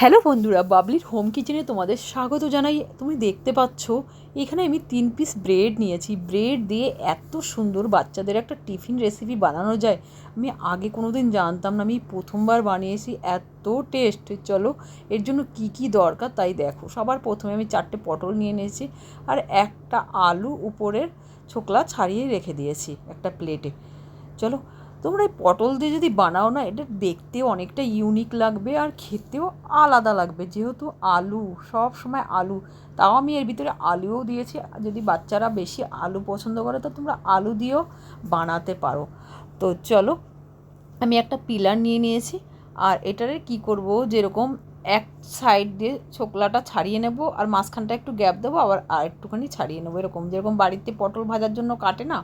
Hello বন্ধুরা, বাবলির home কিচেনে তোমাদের স্বাগত জানাই। তুমি দেখতে পাচ্ছ, এখানে আমি তিন পিস ব্রেড নিয়েছি। ব্রেড দিয়ে এত সুন্দর বাচ্চাদের একটা টিফিন রেসিপি বানানো যায়। আমি আগে কোনো দিন জানতাম না, আমি প্রথমবার বানিয়েছি, এত টেস্ট চলো, এর জন্য কি কি দরকার তাই দেখো। সবার প্রথমে আমি চারটে পটল নিয়ে নিয়েছি আর একটা আলু উপরের ছোকলা ছাড়িয়ে রেখে দিয়েছি একটা প্লেটে চলো তোমরা এই পটল দিয়ে যদি বানাও না, এটা দেখতেও অনেকটা ইউনিক লাগবে আর খেতেও আলাদা লাগবে। যেহেতু আলু, সব সময় আলু, তাও আমি এর ভিতরে আলুও দিয়েছি। যদি বাচ্চারা বেশি আলু পছন্দ করে, তো তোমরা আলু দিয়েও বানাতে পারো। তো চলো, আমি একটা পিলার নিয়ে নিয়েছি আর এটারে কি করব, যেরকম এক সাইড দিয়ে ছোকলাটা ছাড়িয়ে নেব আর মাঝখানটা একটু গ্যাপ দেবো, আবার আর একটুখানি ছাড়িয়ে নেব, এরকম। যেরকম বাড়িতে পটল ভাজার জন্য কাটে না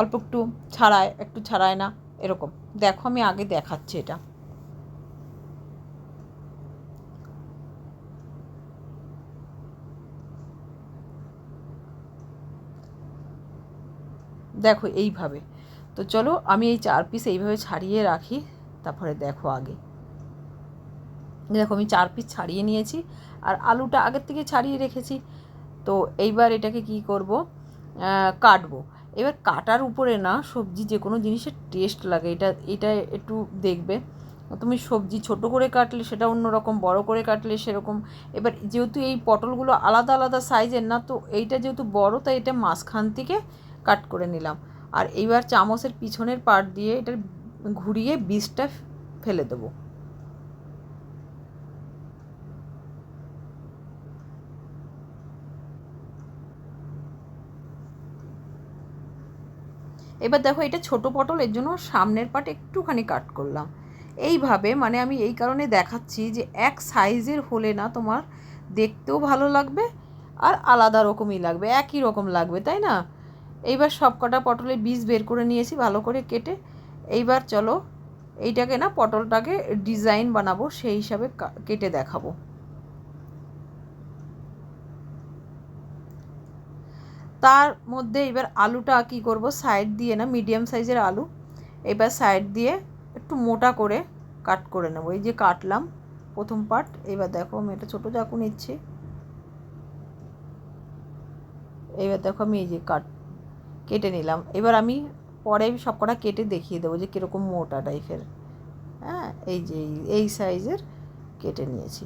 অল্প একটু ছাড়ায় একটু ছাড়ায় না, এরকম। দেখো, আমি আগে দেখাচ্ছি এটা। দেখো, এইভাবে। তো চলো, আমি এই চার পিস এইভাবে ছাড়িয়ে রাখি, তারপরে দেখো আগে। দেখো, আমি চার পিস ছাড়িয়ে নিয়েছি, আর আলুটা আগের থেকে ছাড়িয়ে রেখেছি। তো এইবার এটাকে কি করব? কাটবো। এবার কাটার উপরে না সবজি যে কোনো জিনিসের টেস্ট লাগে। এটা এটা একটু দেখবে। তুমি সবজি ছোট করে কাটলে সেটা অন্যরকম, বড় করে কাটলে সেরকম। এবার যেহেতু এই পটলগুলো আলাদা আলাদা সাইজের না, তো এইটা যেহেতু বড়, তাই এটা মাঝখান থেকে কাট করে নিলাম। আর এইবার চামচের পিছনের পার্ট দিয়ে এটা ঘুরিয়ে বীজটা ফেলে দেবো। এবার দেখো, এটা ছোট পটল, এর জন্য সামনের পাট একটুখানি কাট করলাম। এইভাবে মানে আমি এই কারণে দেখাচ্ছি যে এক সাইজের হলে না তোমার দেখতেও ভালো লাগবে আর আলাদা রকমই লাগবে, একই রকম লাগবে, তাই না? এইবার সব কটা পটলের বীজ বের করে নিয়েছি, ভালো করে কেটে। এইবার চলো, এইটাকে না পটলটাকে ডিজাইন বানাবো, সেই হিসাবে কেটে দেখাবো। তার মধ্যে এবার আলুটা কি করব? সাইড দিয়ে না মিডিয়াম সাইজের আলু। এবার সাইড দিয়ে একটু মোটা করে কাট করে নেব। এই যে কাটলাম প্রথম পার্ট এবার দেখো আমি এটা ছোটো চাকু নিচ্ছি। এবার দেখো আমি এই যে কাট কেটে নিলাম। এবার আমি পরে সব কটা কেটে দেখিয়ে দেবো যে কীরকম মোটা টাইপের হ্যাঁ এই যে এই সাইজের কেটে নিয়েছি।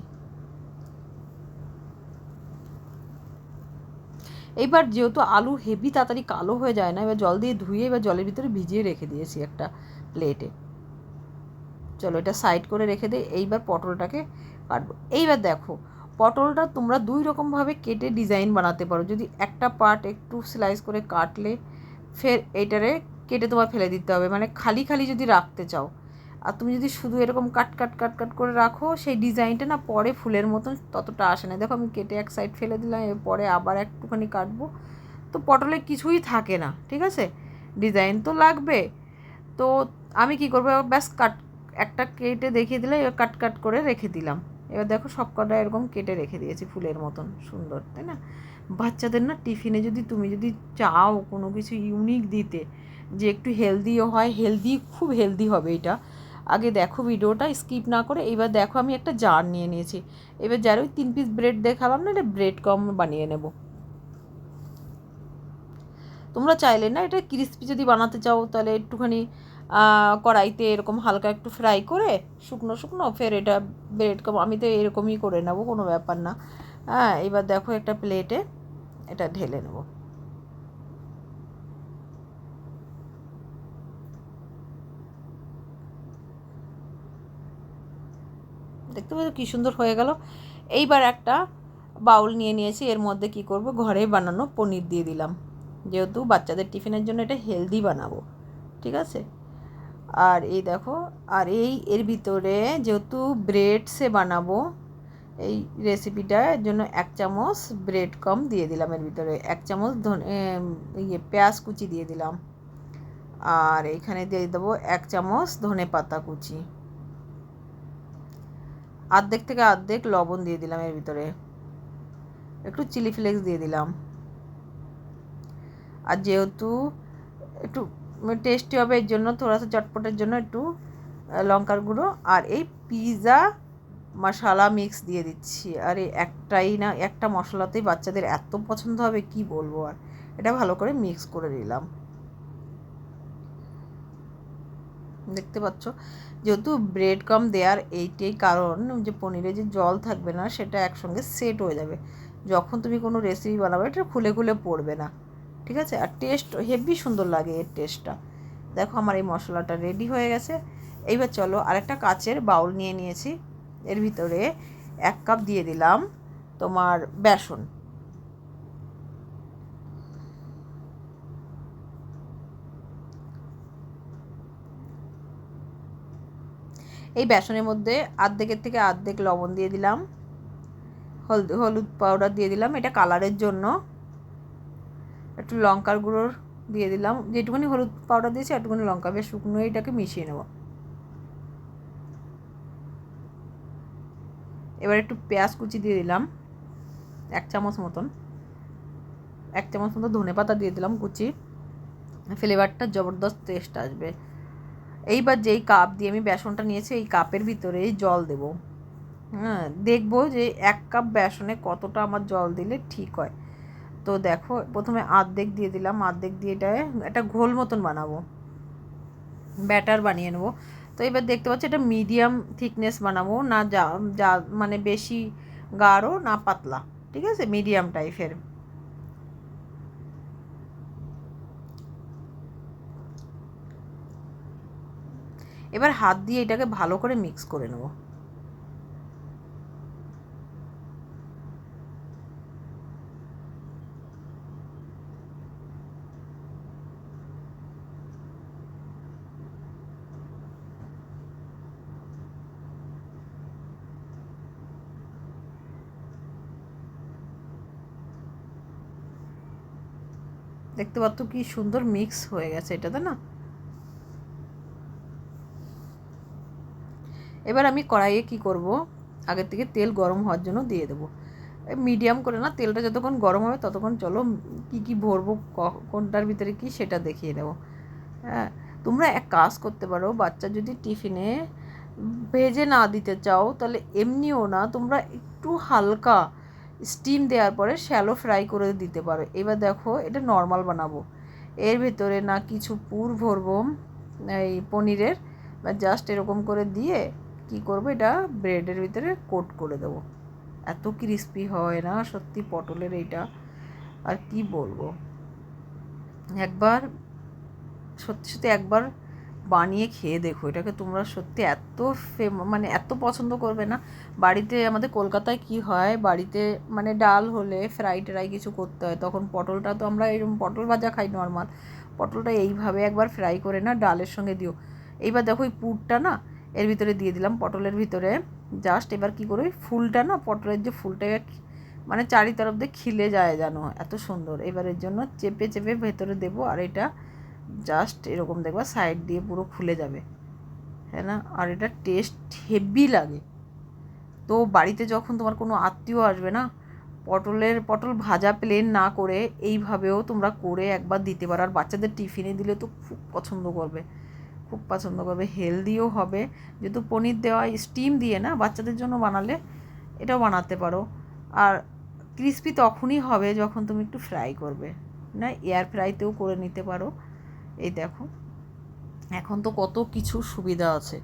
এইবার যেহেতু আলু হেভি তাড়াতাড়ি কালো হয়ে যায় না, এবার জল দিয়ে ধুয়ে এবার জলের ভিতরে ভিজিয়ে রেখে দিয়েছি একটা প্লেটে চলো এটা সাইড করে রেখে দিই, এইবার পটলটাকে কাটবো। এইবার দেখো, পটলটা তোমরা দুই রকমভাবে কেটে ডিজাইন বানাতে পারো। যদি একটা পার্ট একটু স্লাইস করে কাটলে, ফের এইটারে কেটে তোমার ফেলে দিতে হবে। মানে খালি খালি যদি রাখতে চাও আর তুমি যদি শুধু এরকম কাট কাট কাট কাট করে রাখো, সেই ডিজাইনটা না পরে ফুলের মতন ততটা আসে না। দেখো আমি কেটে এক সাইড ফেলে দিলাম পরে আবার একটুখানি কাটবো। তো পটলে কিছুই থাকে না, ঠিক আছে? ডিজাইন তো লাগবে। তো আমি কি করব? এবার ব্যাস কাট, একটা কেটে দেখিয়ে দিলে এবার কাট কাট করে রেখে দিলাম। এবার দেখো সব কটা এরকম কেটে রেখে দিয়েছি ফুলের মতন, সুন্দর, তাই না? বাচ্চাদের না টিফিনে যদি তুমি যদি চাও কোনো কিছু ইউনিক দিতে, যে একটু হেলদিও হয় হেলদি খুব হেলদি হবে এটা। আগে দেখো ভিডিওটা স্কিপ না করে এবার দেখো আমি একটা জার নিয়ে নিয়েছি। এবার যার ওই তিন পিস ব্রেড দেখালাম না, এটা ব্রেড কম বানিয়ে নেব। তোমরা চাইলে না, এটা ক্রিস্পি যদি বানাতে চাও, তাহলে একটুখানি কড়াইতে এরকম হালকা একটু ফ্রাই করে শুকনো শুকনো ফের এটা ব্রেড কম আমি তো এরকমই করে নেব, কোনো ব্যাপার না। হ্যাঁ এবার দেখো একটা প্লেটে এটা ঢেলে নেব। দেখতে পাচ্ছ কী সুন্দর হয়ে গেল। এইবার একটা বাউল নিয়ে নিয়েছি, এর মধ্যে কি করব? ঘরে বানানো পনির দিয়ে দিলাম। যেহেতু বাচ্চাদের টিফিনের জন্য এটা হেলদি বানাবো, ঠিক আছে? আর এই দেখো, আর এই এর ভিতরে যেহেতু ব্রেডসে বানাবো, এই রেসিপিটার জন্য এক চামচ ব্রেড কম দিয়ে দিলাম এর ভিতরে। এক চামচ ধনে ইয়ে পেঁয়াজ কুচি দিয়ে দিলাম। আর এখানে দিয়ে দেবো এক চামচ ধনে পাতা কুচি। আর্ধেক থেকে আর্ধেক লবণ দিয়ে দিলাম এর ভিতরে। একটু চিলি ফ্লেক্স দিয়ে দিলাম। আর যেহেতু একটু টেস্টি হবে এর জন্য থোড়া চটপটের জন্য একটু লঙ্কার গুঁড়ো। আর এই পিৎজা মশালা মিক্স দিয়ে দিচ্ছি। আরে একটাই না, একটা মশলাতেই বাচ্চাদের এত পছন্দ হবে, কি বলব আর। এটা ভালো করে মিক্স করে নিলাম। দেখতে পাচ্ছ। যেহেতু ব্রেড কাম দেওয়ার এইটাই কারণ যে পনিরে যে জল থাকবে না, সেটা একসঙ্গে সেট হয়ে যাবে। যখন তুমি কোনো রেসিপি বানাবে, এটা খুলে খুলে পড়বে না। ঠিক আছে? আর টেস্ট হেভি সুন্দর লাগে এর টেস্টটা দেখো আমার এই মশলাটা রেডি হয়ে গেছে। এইবার চলো আরেকটা কাচের বাউল নিয়ে নিয়েছি। এর ভিতরে এক কাপ দিয়ে দিলাম তোমার বেসন। এই বেসনের মধ্যে আর্ধেকের থেকে আর্ধেক লবণ দিয়ে দিলাম। হলুদ হলুদ পাউডার দিয়ে দিলাম, এটা কালারের জন্য। একটু লঙ্কার গুঁড়োর দিয়ে দিলাম। যেটুকুনি হলুদ পাউডার দিয়েছি একটুখানি লঙ্কা। বেশ শুকনো এটাকে মিশিয়ে নেব। এবার একটু পেঁয়াজ কুচি দিয়ে দিলাম, এক চামচ মতন। এক চামচ মতো ধনে পাতা দিয়ে দিলাম কুচি। ফ্লেভারটা জবরদস্ত টেস্ট আসবে। এইবার যেই কাপ দিয়ে আমি বেসনটা নিয়েছি, এই কাপের ভিতরে জল দেব। হ্যাঁ দেখব যে এক কাপ বেসনে কতটা আমার জল দিলে ঠিক হয়। তো দেখো, প্রথমে আর্ধেক দিয়ে দিলাম, আর্ধেক দিয়ে এটা একটা ঘোল মতন বানাবো। ব্যাটার বানিয়ে নেব। তো এবার দেখতে পাচ্ছি এটা মিডিয়াম থিকনেস বানাবো, না যা যা মানে বেশি গাঢ়, না পাতলা, ঠিক আছে? মিডিয়াম টাইপের। এবার হাত দিয়ে এটাকে ভালো করে মিক্স করে নেব। দেখতে পাচ্ছ কি সুন্দর মিক্স হয়ে গেছে এটাতে না? এবার আমি কড়াইয়ে কি করব? আগের থেকে তেল গরম হওয়ার জন্য দিয়ে দেবো। মিডিয়াম করে না, তেলটা যতক্ষণ গরম হবে ততক্ষণ চলো কি কি ভরবো কোনটার ভিতরে কি সেটা দেখিয়ে দেবো। হ্যাঁ তোমরা এক কাজ করতে পারো, বাচ্চা যদি টিফিনে ভেজে না দিতে চাও তাহলে এমনিও না, তোমরা একটু হালকা স্টিম দেওয়ার পরে শ্যালো ফ্রাই করে দিতে পারো। এবার দেখো এটা নর্মাল বানাবো। এর ভেতরে না কিছু পুর ভরবো, এই পনিরের, বা জাস্ট এরকম করে দিয়ে কি করব? এটা ব্রেডের ভিতরে কোট করে দেবো। এত ক্রিস্পি হয় না, সত্যি পটলের এইটা। আর কি বলব? একবার, সত্যি সত্যি একবার বানিয়ে খেয়ে দেখো। এটাকে তোমরা সত্যি এত ফেম মানে এত পছন্দ করবে না। বাড়িতে আমাদের কলকাতায় কি হয়? বাড়িতে মানে ডাল হলে ফ্রাই ট্রাই কিছু করতে হয়। তখন পটলটা তো আমরা এরকম পটল ভাজা খাই নর্মাল পটলটা এইভাবে একবার ফ্রাই করে না, ডালের সঙ্গে দিও। এইবার দেখো ওই পুরটা না এর ভিতরে দিয়ে দিলাম পটলের ভিতরে। জাস্ট এবার কি করে ফুলটা না পটলের যে ফুলটা মানে চারি তরফ দিয়ে খিলে যায় যেন, এত সুন্দর। এবার এর জন্য চেপে চেপে ভেতরে দেবো আর এটা জাস্ট এরকম দেখবা সাইড দিয়ে পুরো খুলে যাবে। হ্যাঁ না? আর এটা টেস্ট হেভি লাগে। তো বাড়িতে যখন তোমার কোনো আত্মীয় আসবে না, পটলের, পটল ভাজা প্লেন না করে এইভাবেও তোমরা করে একবার দিতে পারো। আর বাচ্চাদের টিফিনে দিলে তো খুব পছন্দ করবে। খুব পছন্দ করবে। হেলদিও হবে। যেহেতু পনির দেওয়া স্টিম দিয়ে না, বাচ্চাদের জন্য বানালে এটাও বানাতে পারো। আর ক্রিস্পি তখনই হবে যখন তুমি একটু ফ্রাই করবে। না এয়ার ফ্রাইতেও করে নিতে পারো। এই দেখো। এখন তো কত কিছু সুবিধা আছে।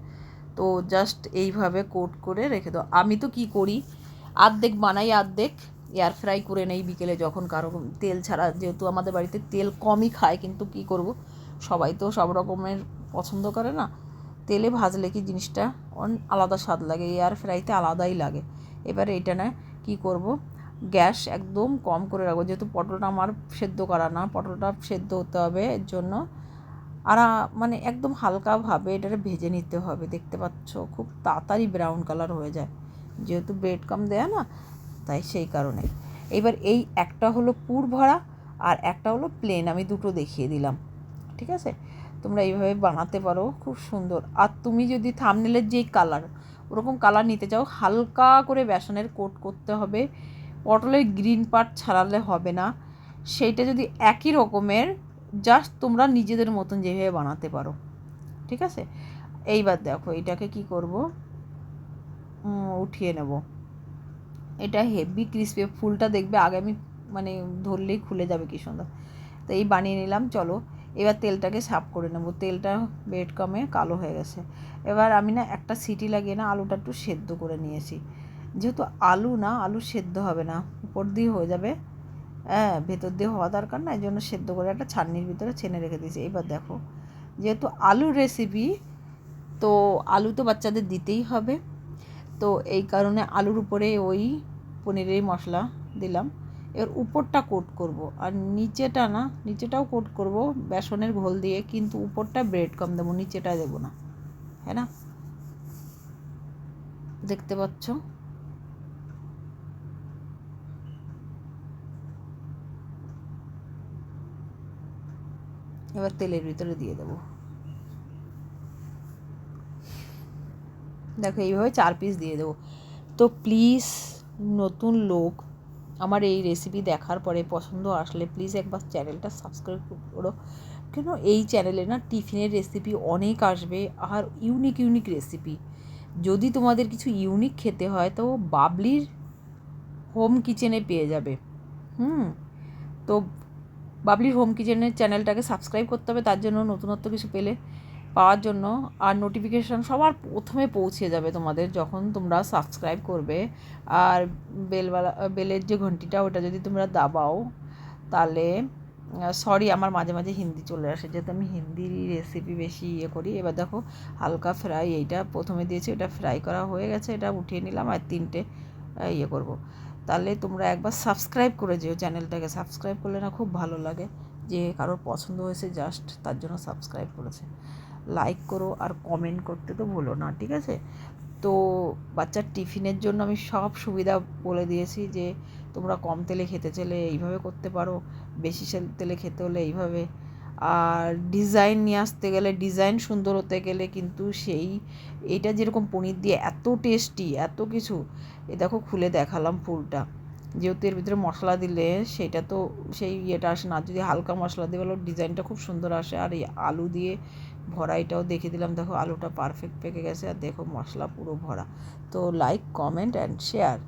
তো জাস্ট এইভাবে কোট করে রেখে দাও। আমি তো কি করি? আর্ধেক বানাই, আর্ধেক এয়ার ফ্রাই করে নেই বিকেলে যখন কারও তেল ছাড়া, যেহেতু আমাদের বাড়িতে তেল কমই খায়, কিন্তু কি করব? সবাই তো সব রকমের পছন্দ করে না, তেলে ভাজলে কি জিনিসটা আলাদা স্বাদ লাগে? এয়ার ফ্রাইতে আলাদাই লাগে। এবারে এটা না, কি করব? গ্যাস একদম কম করে রাখব। যেহেতু পটলটা আমার সেদ্ধ করা না, পটলটা সেদ্ধ হতে হবে এর জন্য। আর মানে একদম হালকাভাবে এটাকে ভেজে নিতে হবে। দেখতে পাচ্ছ, খুব তাড়াতাড়ি ব্রাউন কালার হয়ে যায়। যেহেতু ব্রেড কাম দেয়া না, তাই সেই কারণে। এবার এই একটা হলো পুর ভরা আর একটা হলো প্লেন। আমি দুটো দেখিয়ে দিলাম। ঠিক আছে? তোমরা এইভাবে বানাতে পারো, খুব সুন্দর। আর তুমি যদি থামনেলের যেই কালার ওরকম কালার নিতে চাও, হালকা করে বেসনের কোট করতে হবে। পটলের গ্রিন পার্ট ছাড়ালে হবে না। সেইটা যদি একই রকমের জাস্ট তোমরা নিজেদের মতন যেভাবে বানাতে পারো। ঠিক আছে? এইবার দেখো, এটাকে কি করব? উঠিয়ে নেব। এটা হেভি ক্রিসপি ফুলটা দেখবে আগে আমি মানে ধরলেই খুলে যাবে কি সুন্দর। তো এই বানিয়ে নিলাম, চলো। এবার তেলটাকে সাফ করে নেব। তেলটা বেড কমে কালো হয়ে গেছে। এবার আমি না একটা সিটি লাগিয়ে না আলুটা একটু সেদ্ধ করে নিয়েছি। যেহেতু আলু না, আলু সেদ্ধ হবে না, উপর দিয়ে হয়ে যাবে। হ্যাঁ ভেতর দিয়ে হওয়া দরকার না এই জন্য সেদ্ধ করে একটা ছান্নির ভিতরে ছেনে রেখে দিয়েছি। এবার দেখো, যেহেতু আলুর রেসিপি তো আলু তো বাচ্চাদের দিতেই হবে। তো এই কারণে আলুর উপরে ওই পনিরের মশলা দিলাম। এবার উপরটা কোট করব। আর নিচেটা না, নিচেটাও কোট করব বেসনের ঘোল দিয়ে, কিন্তু উপরটা ব্রেড কম দেবো, নিচেটা দেবো না। হ্যাঁ না? দেখতে পাচ্ছ? এবার তেলের ভিতরে দিয়ে দেবো। দেখো, এইভাবে চার পিস দিয়ে দেবো। তো প্লিজ নতুন লোক আমার এই রেসিপি দেখার পরে পছন্দ আসলে প্লিজ একবার চ্যানেলটা সাবস্ক্রাইব করো। কেন এই চ্যানেলে না টিফিনের রেসিপি অনেক আসবে আর ইউনিক ইউনিক রেসিপি যদি তোমাদের কিছু ইউনিক খেতে হয় তো বাবলির হোম কিচেনে পেয়ে যাবে। হুম? তো বাবলির হোম কিচেনের চ্যানেলটাকে সাবস্ক্রাইব করতে হবে, তার জন্য নতুনত্ব কিছু পেলে পাওয়ার জন্য আর নোটিফিকেশান সবার প্রথমে পৌঁছে যাবে তোমাদের যখন তোমরা সাবস্ক্রাইব করবে। আর বেলওয়ালা বেলের যে ঘন্টিটা, ওটা যদি তোমরা দাবাও, তাহলে সরি আমার মাঝে মাঝে হিন্দি চলে আসে। যেহেতু আমি হিন্দি রেসিপি বেশি ইয়ে করি, এবার দেখো হালকা ফ্রাই এইটা প্রথমে দিয়েছি এটা ফ্রাই করা হয়ে গেছে, এটা উঠিয়ে নিলাম আর তিনটে ইয়ে করব। তাহলে তোমরা একবার সাবস্ক্রাইব করে যেও চ্যানেলটাকে। সাবস্ক্রাইব করলে না খুব ভালো লাগে, যে কারোর পছন্দ হয়েছে জাস্ট তার জন্য সাবস্ক্রাইব করেছে। লাইক করো আর কমেন্ট করতে তো ভুলো না, ঠিক আছে? তো বাচ্চার টিফিনের জন্য আমি সব সুবিধা বলে দিয়েছি যে, তোমরা কম তেলে খেতে চাইলে এইভাবে করতে পারো, বেশি তেলে খেতে হলে এইভাবে। আর ডিজাইন নিয়ে আসতে গেলে ডিজাইন সুন্দর হতে গেলে কিন্তু সেই এটা যেরকম পনির দিয়ে এত টেস্টি এত কিছু। এ দেখো, খুলে দেখালাম ফুলটা। যেহেতু এর ভিতরে মশলা দিলে সেটা তো সেই ইয়েটা আসে না। যদি হালকা মশলা দিয়ে ডিজাইনটা খুব সুন্দর আসে। আর এই আলু দিয়ে ভরা এটাও দেখে দিলাম। দেখো, আলুটা পারফেক্ট পেকে গেছে আর দেখো মশলা পুরো ভরা। তো লাইক কমেন্ট অ্যান্ড শেয়ার